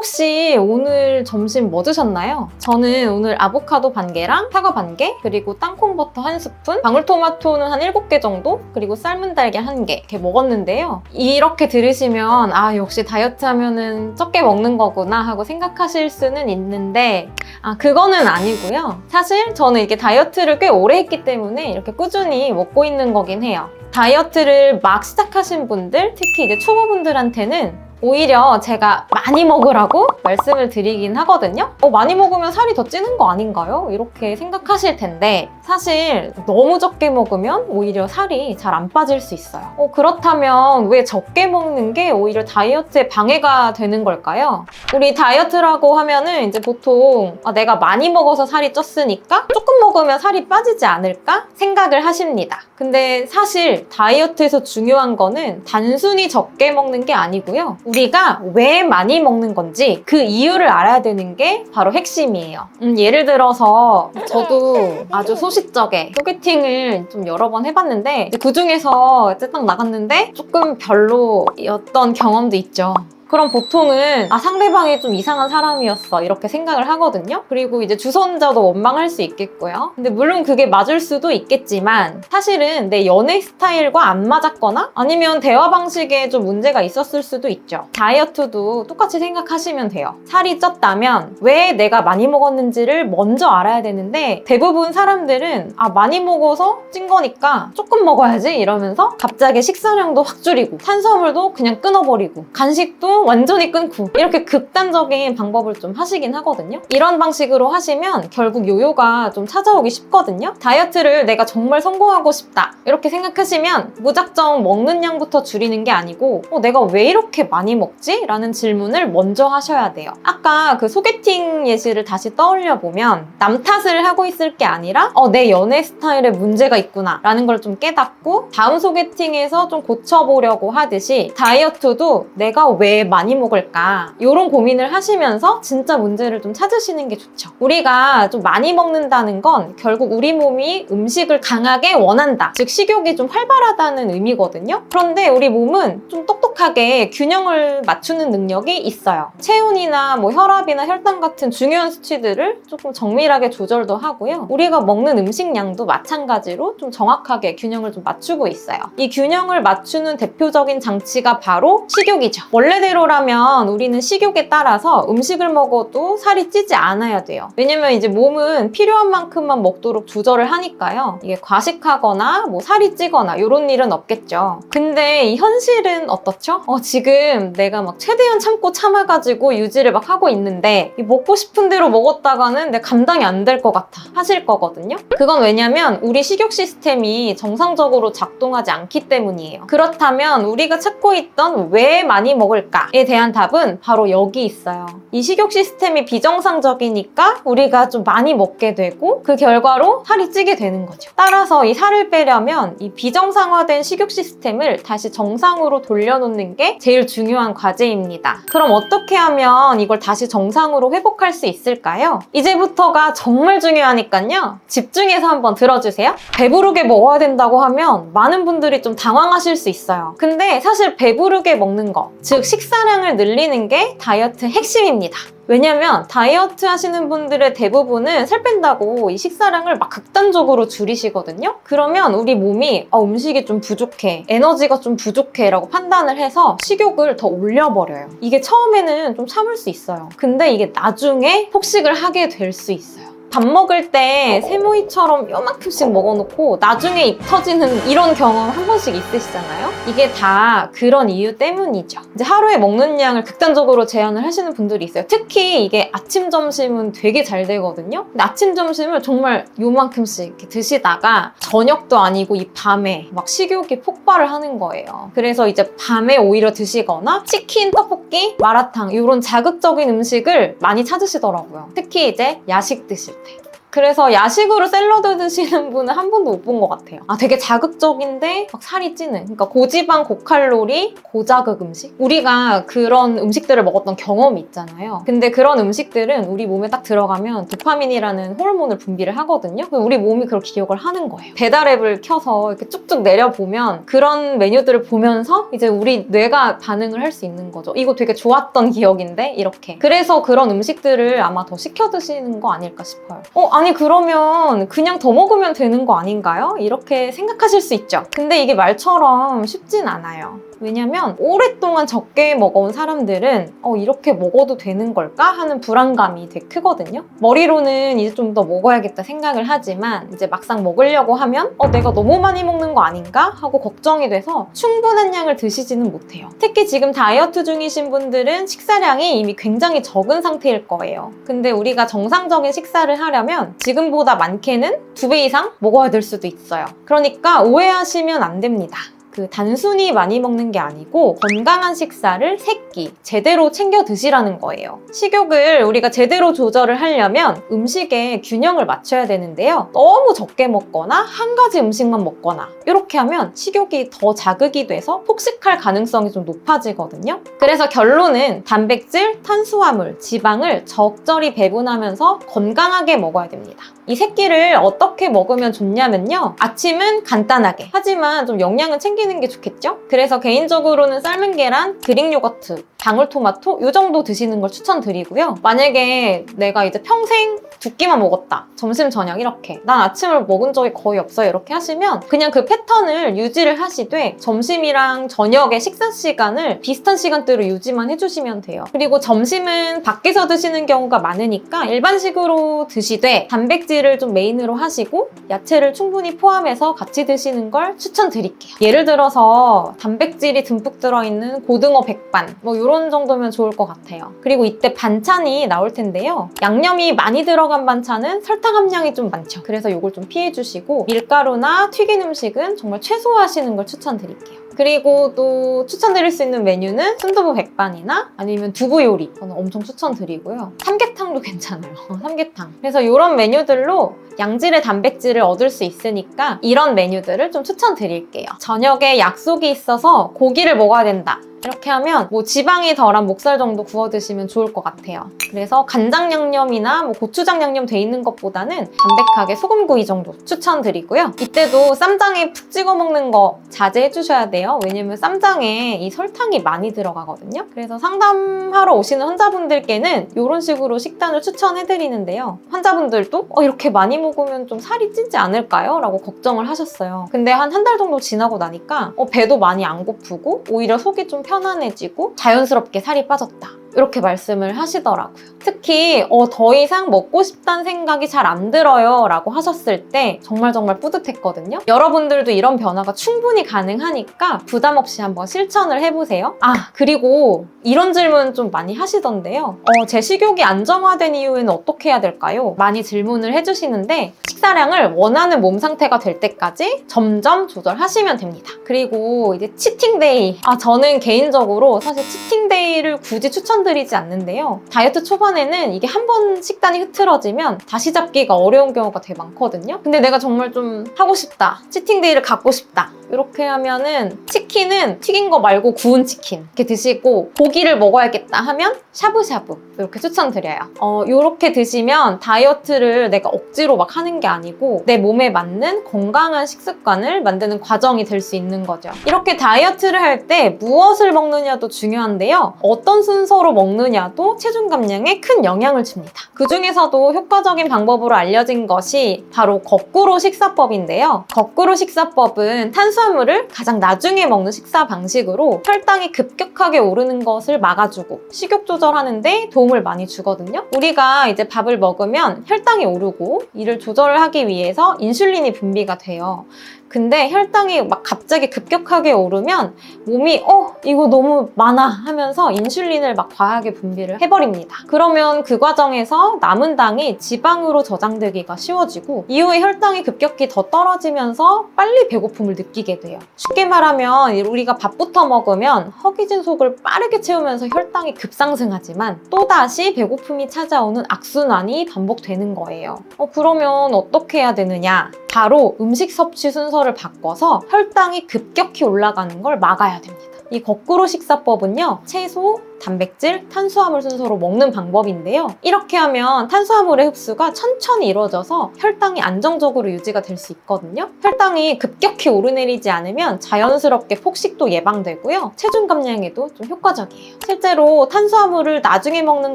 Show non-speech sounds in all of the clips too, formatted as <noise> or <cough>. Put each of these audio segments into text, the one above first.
혹시 오늘 점심 뭐 드셨나요? 저는 오늘 아보카도 반 개랑 사과 반 개, 그리고 땅콩버터 한 스푼, 방울토마토는 한 7개 정도, 그리고 삶은 달걀 한 개 이렇게 먹었는데요. 이렇게 들으시면 아 역시 다이어트 하면은 적게 먹는 거구나 하고 생각하실 수는 있는데 아 그거는 아니고요. 사실 저는 이게 다이어트를 꽤 오래 했기 때문에 이렇게 꾸준히 먹고 있는 거긴 해요. 다이어트를 막 시작하신 분들, 특히 이제 초보분들한테는 오히려 제가 많이 먹으라고 말씀을 드리긴 하거든요. 어, 많이 먹으면 살이 더 찌는 거 아닌가요? 이렇게 생각하실 텐데 사실 너무 적게 먹으면 오히려 살이 잘 안 빠질 수 있어요. 어, 그렇다면 왜 적게 먹는 게 오히려 다이어트에 방해가 되는 걸까요? 우리 다이어트라고 하면은 이제 보통 아, 내가 많이 먹어서 살이 쪘으니까 조금 먹으면 살이 빠지지 않을까 생각을 하십니다. 근데 사실 다이어트에서 중요한 거는 단순히 적게 먹는 게 아니고요. 우리가 왜 많이 먹는 건지 그 이유를 알아야 되는 게 바로 핵심이에요. 음, 예를 들어서 저도 아주 소싯적에 소개팅을 좀 여러 번 해봤는데 그 중에서 이제 딱 나갔는데 조금 별로였던 경험도 있죠. 그럼 보통은 아 상대방이 좀 이상한 사람이었어 이렇게 생각을 하거든요. 그리고 이제 주선자도 원망할 수 있겠고요. 근데 물론 그게 맞을 수도 있겠지만 사실은 내 연애 스타일과 안 맞았거나 아니면 대화 방식에 좀 문제가 있었을 수도 있죠. 다이어트도 똑같이 생각하시면 돼요. 살이 쪘다면 왜 내가 많이 먹었는지를 먼저 알아야 되는데 대부분 사람들은 아 많이 먹어서 찐 거니까 조금 먹어야지 이러면서 갑자기 식사량도 확 줄이고 탄수화물도 그냥 끊어버리고 간식도 완전히 끊고 이렇게 극단적인 방법을 좀 하시긴 하거든요. 이런 방식으로 하시면 결국 요요가 좀 찾아오기 쉽거든요. 다이어트를 내가 정말 성공하고 싶다 이렇게 생각하시면 무작정 먹는 양부터 줄이는 게 아니고 어, 내가 왜 이렇게 많이 먹지? 라는 질문을 먼저 하셔야 돼요. 아까 그 소개팅 예시를 다시 떠올려 보면 남 탓을 하고 있을 게 아니라 어, 내 연애 스타일에 문제가 있구나 라는 걸 좀 깨닫고 다음 소개팅에서 좀 고쳐보려고 하듯이 다이어트도 내가 왜 많이 먹을까 이런 고민을 하시면서 진짜 문제를 좀 찾으시는 게 좋죠. 우리가 좀 많이 먹는다는 건 결국 우리 몸이 음식을 강하게 원한다. 즉 식욕이 좀 활발하다는 의미거든요. 그런데 우리 몸은 좀 똑똑하게 균형을 맞추는 능력이 있어요. 체온이나 뭐 혈압이나 혈당 같은 중요한 수치들을 조금 정밀하게 조절도 하고요. 우리가 먹는 음식량도 마찬가지로 좀 정확하게 균형을 좀 맞추고 있어요. 이 균형을 맞추는 대표적인 장치가 바로 식욕이죠. 원래대로 라면 우리는 식욕에 따라서 음식을 먹어도 살이 찌지 않아야 돼요. 왜냐면 이제 몸은 필요한 만큼만 먹도록 조절을 하니까요. 이게 과식하거나 뭐 살이 찌거나 이런 일은 없겠죠. 근데 이 현실은 어떻죠? 어, 지금 내가 막 최대한 참고 참아가지고 유지를 막 하고 있는데 이 먹고 싶은 대로 먹었다가는 내 감당이 안 될 것 같아 하실 거거든요. 그건 왜냐면 우리 식욕 시스템이 정상적으로 작동하지 않기 때문이에요. 그렇다면 우리가 찾고 있던 왜 많이 먹을까 에 대한 답은 바로 여기 있어요. 이 식욕 시스템이 비정상적이니까 우리가 좀 많이 먹게 되고 그 결과로 살이 찌게 되는 거죠. 따라서 이 살을 빼려면 이 비정상화된 식욕 시스템을 다시 정상으로 돌려놓는 게 제일 중요한 과제입니다. 그럼 어떻게 하면 이걸 다시 정상으로 회복할 수 있을까요? 이제부터가 정말 중요하니까요. 집중해서 한번 들어주세요. 배부르게 먹어야 된다고 하면 많은 분들이 좀 당황하실 수 있어요. 근데 사실 배부르게 먹는 거, 즉 식사 량을 늘리는 게 다이어트 핵심입니다. 왜냐면 다이어트 하시는 분들의 대부분은 살 뺀다고 이 식사량을 막 극단적으로 줄이시거든요. 그러면 우리 몸이 아, 음식이 좀 부족해, 에너지가 좀 부족해 라고 판단을 해서 식욕을 더 올려버려요. 이게 처음에는 좀 참을 수 있어요. 근데 이게 나중에 폭식을 하게 될 수 있어요. 밥 먹을 때 세모이처럼 요만큼씩 먹어놓고 나중에 입 터지는 이런 경험 한 번씩 있으시잖아요? 이게 다 그런 이유 때문이죠. 이제 하루에 먹는 양을 극단적으로 제한을 하시는 분들이 있어요. 특히 이게 아침, 점심은 되게 잘 되거든요. 근데 아침, 점심을 정말 요만큼씩 이렇게 드시다가 저녁도 아니고 이 밤에 막 식욕이 폭발을 하는 거예요. 그래서 이제 밤에 오히려 드시거나 치킨, 떡볶이, 마라탕 이런 자극적인 음식을 많이 찾으시더라고요. 특히 이제 야식 드실 때. 그래서 야식으로 샐러드 드시는 분은 한 번도 못 본 것 같아요. 아, 되게 자극적인데 막 살이 찌는. 그러니까 고지방, 고칼로리, 고자극 음식? 우리가 그런 음식들을 먹었던 경험이 있잖아요. 근데 그런 음식들은 우리 몸에 딱 들어가면 도파민이라는 호르몬을 분비를 하거든요. 우리 몸이 그걸 기억을 하는 거예요. 배달 앱을 켜서 이렇게 쭉쭉 내려보면 그런 메뉴들을 보면서 이제 우리 뇌가 반응을 할 수 있는 거죠. 이거 되게 좋았던 기억인데? 이렇게. 그래서 그런 음식들을 아마 더 시켜 드시는 거 아닐까 싶어요. 어, 아니, 그러면 그냥 더 먹으면 되는 거 아닌가요? 이렇게 생각하실 수 있죠. 근데 이게 말처럼 쉽진 않아요. 왜냐면 오랫동안 적게 먹어온 사람들은 어, 이렇게 먹어도 되는 걸까? 하는 불안감이 되게 크거든요. 머리로는 이제 좀 더 먹어야겠다 생각을 하지만 이제 막상 먹으려고 하면 어, 내가 너무 많이 먹는 거 아닌가? 하고 걱정이 돼서 충분한 양을 드시지는 못해요. 특히 지금 다이어트 중이신 분들은 식사량이 이미 굉장히 적은 상태일 거예요. 근데 우리가 정상적인 식사를 하려면 지금보다 많게는 두 배 이상 먹어야 될 수도 있어요. 그러니까 오해하시면 안 됩니다. 그 단순히 많이 먹는 게 아니고 건강한 식사를 세끼 제대로 챙겨 드시라는 거예요. 식욕을 우리가 제대로 조절을 하려면 음식에 균형을 맞춰야 되는데요. 너무 적게 먹거나 한 가지 음식만 먹거나 이렇게 하면 식욕이 더 자극이 돼서 폭식할 가능성이 좀 높아지거든요. 그래서 결론은 단백질, 탄수화물, 지방을 적절히 배분하면서 건강하게 먹어야 됩니다. 이 새끼를 어떻게 먹으면 좋냐면요. 아침은 간단하게. 하지만 좀 영양은 챙 기는 게 좋겠죠? 그래서 개인적으로는 삶은 계란, 그릭 요거트, 방울토마토 이 정도 드시는 걸 추천드리고요. 만약에 내가 이제 평생 두 끼만 먹었다. 점심, 저녁 이렇게. 난 아침을 먹은 적이 거의 없어요. 이렇게 하시면 그냥 그 패턴을 유지를 하시되 점심이랑 저녁의 식사 시간을 비슷한 시간대로 유지만 해주시면 돼요. 그리고 점심은 밖에서 드시는 경우가 많으니까 일반식으로 드시되 단백질을 좀 메인으로 하시고 야채를 충분히 포함해서 같이 드시는 걸 추천드릴게요. 예를 들어서 단백질이 듬뿍 들어있는 고등어 백반 뭐 이런 정도면 좋을 것 같아요. 그리고 이때 반찬이 나올 텐데요. 양념이 많이 들어간 반찬은 설탕 함량이 좀 많죠. 그래서 이걸 좀 피해 주시고 밀가루나 튀긴 음식은 정말 최소화하시는 걸 추천드릴게요. 그리고 또 추천드릴 수 있는 메뉴는 순두부 백반이나 아니면 두부 요리 저는 엄청 추천드리고요. 삼계탕도 <laughs> 괜찮아요. 삼계탕. 그래서 이런 메뉴들로 양질의 단백질을 얻을 수 있으니까 이런 메뉴들을 좀 추천드릴게요. 저녁에 약속이 있어서 고기를 먹어야 된다. 이렇게 하면 뭐 지방이 덜한 목살 정도 구워 드시면 좋을 것 같아요. 그래서 간장 양념이나 뭐 고추장 양념 돼 있는 것보다는 담백하게 소금구이 정도 추천드리고요. 이때도 쌈장에 푹 찍어 먹는 거 자제해 주셔야 돼요. 왜냐면 쌈장에 이 설탕이 많이 들어가거든요. 그래서 상담하러 오시는 환자분들께는 이런 식으로 식단을 추천해 드리는데요. 환자분들도 어, 이렇게 많이 먹으면 좀 살이 찌지 않을까요? 라고 걱정을 하셨어요. 근데 한 한 달 정도 지나고 나니까 어, 배도 많이 안 고프고 오히려 속이 좀 편안해지고 자연스럽게 살이 빠졌다. 이렇게 말씀을 하시더라고요. 특히 어, 더 이상 먹고 싶다는 생각이 잘 안 들어요 라고 하셨을 때 정말 정말 뿌듯했거든요. 여러분들도 이런 변화가 충분히 가능하니까 부담 없이 한번 실천을 해보세요. 아 그리고 이런 질문 좀 많이 하시던데요. 어, 제 식욕이 안정화된 이후에는 어떻게 해야 될까요? 많이 질문을 해주시는데 식사량을 원하는 몸 상태가 될 때까지 점점 조절하시면 됩니다. 그리고 이제 치팅데이. 아 저는 개인적으로 사실 치팅데이를 굳이 추천 추천드리지 않는데요. 다이어트 초반에는 이게 한 번 식단이 흐트러지면 다시 잡기가 어려운 경우가 되게 많거든요. 근데 내가 정말 좀 하고 싶다. 치팅데이를 갖고 싶다. 이렇게 하면은 치킨은 튀긴 거 말고 구운 치킨 이렇게 드시고 고기를 먹어야겠다 하면 샤브샤브 이렇게 추천드려요. 어, 이렇게 드시면 다이어트를 내가 억지로 막 하는 게 아니고 내 몸에 맞는 건강한 식습관을 만드는 과정이 될 수 있는 거죠. 이렇게 다이어트를 할 때 무엇을 먹느냐도 중요한데요. 어떤 순서로 먹느냐도 체중 감량에 큰 영향을 줍니다. 그 중에서도 효과적인 방법으로 알려진 것이 바로 거꾸로 식사법인데요. 거꾸로 식사법은 탄수화물을 가장 나중에 먹는 식사 방식으로 혈당이 급격하게 오르는 것을 막아주고 식욕 조절하는데 도움을 많이 주거든요. 우리가 이제 밥을 먹으면 혈당이 오르고 이를 조절을 하기 위해서 인슐린이 분비가 돼요. 근데 혈당이 막 갑자기 급격하게 오르면 몸이 어 이거 너무 많아 하면서 인슐린을 막 과하게 분비를 해버립니다. 그러면 그 과정에서 남은 당이 지방으로 저장되기가 쉬워지고 이후에 혈당이 급격히 더 떨어지면서 빨리 배고픔을 느끼게 돼요. 쉽게 말하면 우리가 밥부터 먹으면 허기진 속을 빠르게 채우면서 혈당이 급상승하지만 또다시 배고픔이 찾아오는 악순환이 반복되는 거예요. 어, 그러면 어떻게 해야 되느냐? 바로 음식 섭취 순서를 바꿔서 혈당이 급격히 올라가는 걸 막아야 됩니다. 이 거꾸로 식사법은요, 채소, 단백질, 탄수화물 순서로 먹는 방법인데요. 이렇게 하면 탄수화물의 흡수가 천천히 이루어져서 혈당이 안정적으로 유지가 될 수 있거든요. 혈당이 급격히 오르내리지 않으면 자연스럽게 폭식도 예방되고요. 체중 감량에도 좀 효과적이에요. 실제로 탄수화물을 나중에 먹는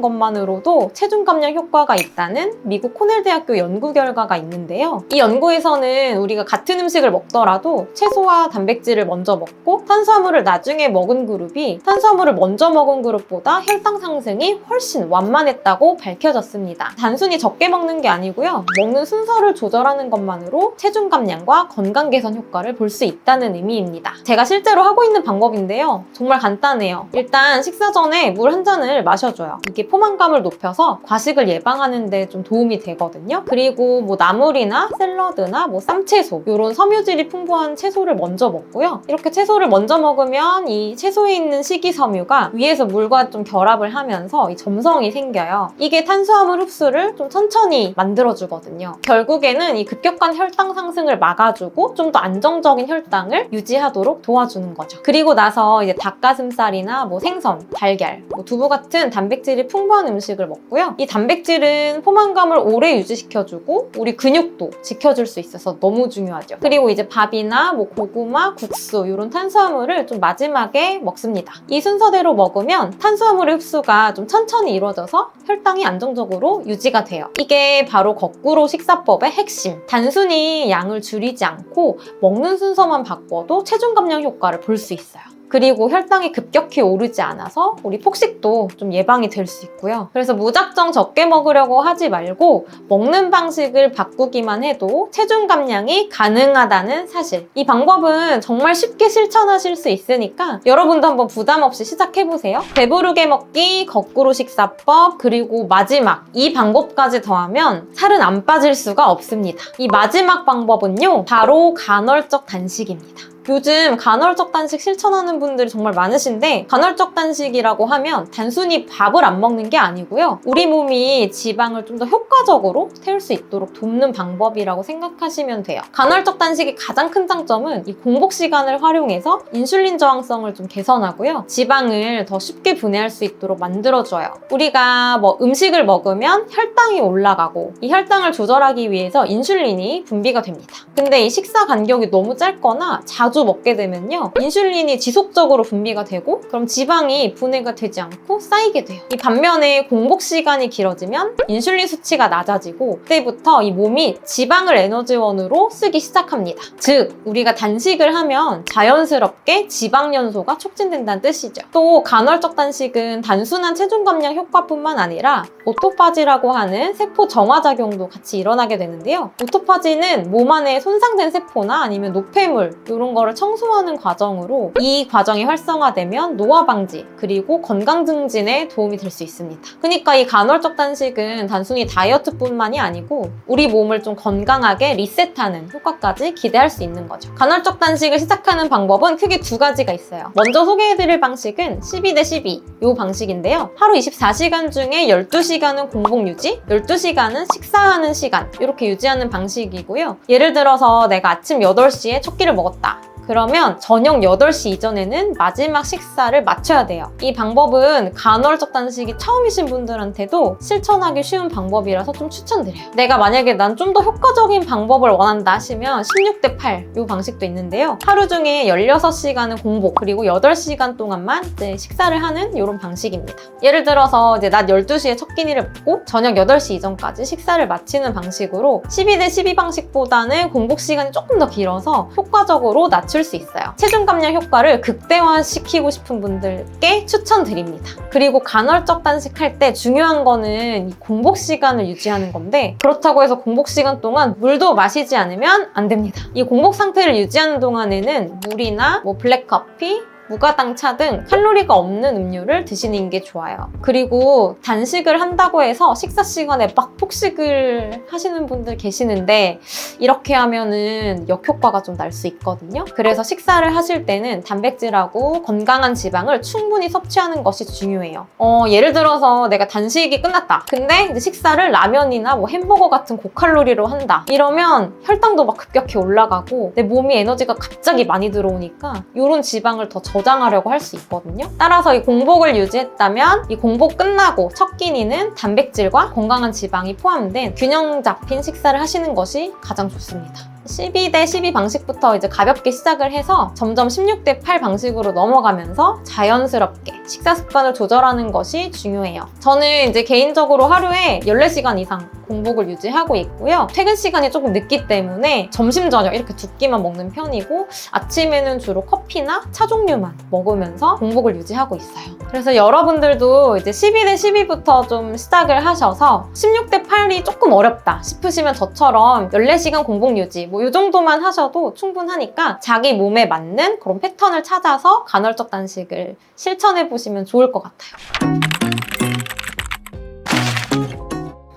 것만으로도 체중 감량 효과가 있다는 미국 코넬 대학교 연구 결과가 있는데요. 이 연구에서는 우리가 같은 음식을 먹더라도 채소와 단백질을 먼저 먹고 탄수화물을 나중에 먹은 그룹이 탄수화물을 먼저 먹은 그룹 보다 혈당 상승이 훨씬 완만했다고 밝혀졌습니다. 단순히 적게 먹는 게 아니고요. 먹는 순서를 조절하는 것만으로 체중 감량과 건강 개선 효과를 볼 수 있다는 의미입니다. 제가 실제로 하고 있는 방법인데요. 정말 간단해요. 일단 식사 전에 물 한 잔을 마셔줘요. 이게 포만감을 높여서 과식을 예방하는 데 좀 도움이 되거든요. 그리고 뭐 나물이나 샐러드나 뭐 쌈채소 이런 섬유질이 풍부한 채소를 먼저 먹고요. 이렇게 채소를 먼저 먹으면 이 채소에 있는 식이섬유가 위에서 물과 좀 결합을 하면서 이 점성이 생겨요. 이게 탄수화물 흡수를 좀 천천히 만들어주거든요. 결국에는 이 급격한 혈당 상승을 막아주고 좀 더 안정적인 혈당을 유지하도록 도와주는 거죠. 그리고 나서 이제 닭가슴살이나 뭐 생선, 달걀, 뭐 두부 같은 단백질이 풍부한 음식을 먹고요. 이 단백질은 포만감을 오래 유지시켜주고 우리 근육도 지켜줄 수 있어서 너무 중요하죠. 그리고 이제 밥이나 뭐 고구마, 국수 이런 탄수화물을 좀 마지막에 먹습니다. 이 순서대로 먹으면 탄수화물의 흡수가 좀 천천히 이루어져서 혈당이 안정적으로 유지가 돼요. 이게 바로 거꾸로 식사법의 핵심. 단순히 양을 줄이지 않고 먹는 순서만 바꿔도 체중 감량 효과를 볼 수 있어요. 그리고 혈당이 급격히 오르지 않아서 우리 폭식도 좀 예방이 될 수 있고요. 그래서 무작정 적게 먹으려고 하지 말고 먹는 방식을 바꾸기만 해도 체중 감량이 가능하다는 사실. 이 방법은 정말 쉽게 실천하실 수 있으니까 여러분도 한번 부담 없이 시작해보세요. 배부르게 먹기, 거꾸로 식사법, 그리고 마지막 이 방법까지 더하면 살은 안 빠질 수가 없습니다. 이 마지막 방법은요, 바로 간헐적 단식입니다. 요즘 간헐적 단식 실천하는 분들이 정말 많으신데 간헐적 단식이라고 하면 단순히 밥을 안 먹는 게 아니고요. 우리 몸이 지방을 좀 더 효과적으로 태울 수 있도록 돕는 방법이라고 생각하시면 돼요. 간헐적 단식의 가장 큰 장점은 이 공복 시간을 활용해서 인슐린 저항성을 좀 개선하고요. 지방을 더 쉽게 분해할 수 있도록 만들어줘요. 우리가 뭐 음식을 먹으면 혈당이 올라가고 이 혈당을 조절하기 위해서 인슐린이 분비가 됩니다. 근데 이 식사 간격이 너무 짧거나 자주 먹게 되면요. 인슐린이 지속적으로 분비가 되고 그럼 지방이 분해가 되지 않고 쌓이게 돼요. 이 반면에 공복 시간이 길어지면 인슐린 수치가 낮아지고 그때부터 이 몸이 지방을 에너지원으로 쓰기 시작합니다. 즉 우리가 단식을 하면 자연스럽게 지방 연소가 촉진된다는 뜻이죠. 또 간헐적 단식은 단순한 체중 감량 효과뿐만 아니라 오토파지라고 하는 세포 정화 작용도 같이 일어나게 되는데요. 오토파지는 몸 안에 손상된 세포나 아니면 노폐물 이런 거를 청소하는 과정으로 이 과정이 활성화되면 노화 방지 그리고 건강 증진에 도움이 될 수 있습니다. 그러니까 이 간헐적 단식은 단순히 다이어트뿐만이 아니고 우리 몸을 좀 건강하게 리셋하는 효과까지 기대할 수 있는 거죠. 간헐적 단식을 시작하는 방법은 크게 두 가지가 있어요. 먼저 소개해드릴 방식은 12대 12 이 방식인데요. 하루 24시간 중에 12시간은 공복 유지, 12시간은 식사하는 시간 이렇게 유지하는 방식이고요. 예를 들어서 내가 아침 8시에 첫 끼를 먹었다. 그러면 저녁 8시 이전에는 마지막 식사를 마쳐야 돼요. 이 방법은 간헐적 단식이 처음이신 분들한테도 실천하기 쉬운 방법이라서 좀 추천드려요. 내가 만약에 난 좀 더 효과적인 방법을 원한다 하시면 16대 8 이 방식도 있는데요. 하루 중에 16시간은 공복 그리고 8시간 동안만 이제 식사를 하는 이런 방식입니다. 예를 들어서 이제 낮 12시에 첫 끼니를 먹고 저녁 8시 이전까지 식사를 마치는 방식으로 12대 12 방식보다는 공복 시간이 조금 더 길어서 효과적으로 낮출 맞출 수 있어요. 체중 감량 효과를 극대화시키고 싶은 분들께 추천드립니다. 그리고 간헐적 단식할 때 중요한 거는 이 공복 시간을 유지하는 건데 그렇다고 해서 공복 시간 동안 물도 마시지 않으면 안 됩니다. 이 공복 상태를 유지하는 동안에는 물이나 뭐 블랙커피, 무가당차 등 칼로리가 없는 음료를 드시는 게 좋아요. 그리고 단식을 한다고 해서 식사 시간에 막 폭식을 하시는 분들 계시는데 이렇게 하면은 역효과가 좀 날 수 있거든요. 그래서 식사를 하실 때는 단백질하고 건강한 지방을 충분히 섭취하는 것이 중요해요. 어, 예를 들어서 내가 단식이 끝났다. 근데 이제 식사를 라면이나 뭐 햄버거 같은 고칼로리로 한다. 이러면 혈당도 막 급격히 올라가고 내 몸이 에너지가 갑자기 많이 들어오니까 이런 지방을 더 저 장하려고 할 수 있거든요. 따라서 이 공복을 유지했다면 이 공복 끝나고 첫 끼니는 단백질과 건강한 지방이 포함된 균형 잡힌 식사를 하시는 것이 가장 좋습니다. 12대 12 방식부터 이제 가볍게 시작을 해서 점점 16대 8 방식으로 넘어가면서 자연스럽게 식사 습관을 조절하는 것이 중요해요. 저는 이제 개인적으로 하루에 14시간 이상 공복을 유지하고 있고요. 퇴근 시간이 조금 늦기 때문에 점심, 저녁 이렇게 두 끼만 먹는 편이고 아침에는 주로 커피나 차 종류만 먹으면서 공복을 유지하고 있어요. 그래서 여러분들도 이제 12대 12부터 좀 시작을 하셔서 16대 8이 조금 어렵다 싶으시면 저처럼 14시간 공복 유지 뭐 이 정도만 하셔도 충분하니까 자기 몸에 맞는 그런 패턴을 찾아서 간헐적 단식을 실천해 보시면 좋을 것 같아요.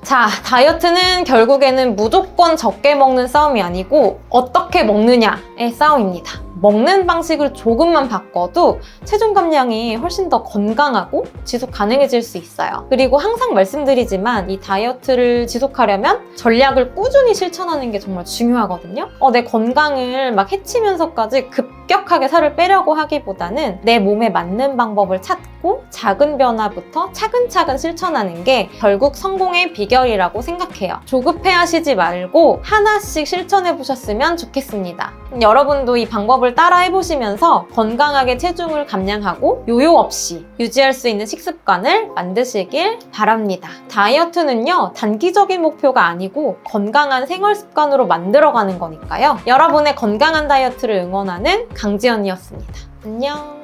자, 다이어트는 결국에는 무조건 적게 먹는 싸움이 아니고 어떻게 먹느냐의 싸움입니다. 먹는 방식을 조금만 바꿔도 체중 감량이 훨씬 더 건강하고 지속 가능해질 수 있어요. 그리고 항상 말씀드리지만 이 다이어트를 지속하려면 전략을 꾸준히 실천하는 게 정말 중요하거든요. 어, 내 건강을 막 해치면서까지 급격하게 살을 빼려고 하기보다는 내 몸에 맞는 방법을 찾고 작은 변화부터 차근차근 실천하는 게 결국 성공의 비결이라고 생각해요. 조급해 하시지 말고 하나씩 실천해 보셨으면 좋겠습니다. 여러분도 이 방법을 따라 해 보시면서 건강하게 체중을 감량하고 요요 없이 유지할 수 있는 식습관을 만드시길 바랍니다. 다이어트는요, 단기적인 목표가 아니고 건강한 생활 습관으로 만들어가는 거니까요. 여러분의 건강한 다이어트를 응원하는 강지연이었습니다. 안녕.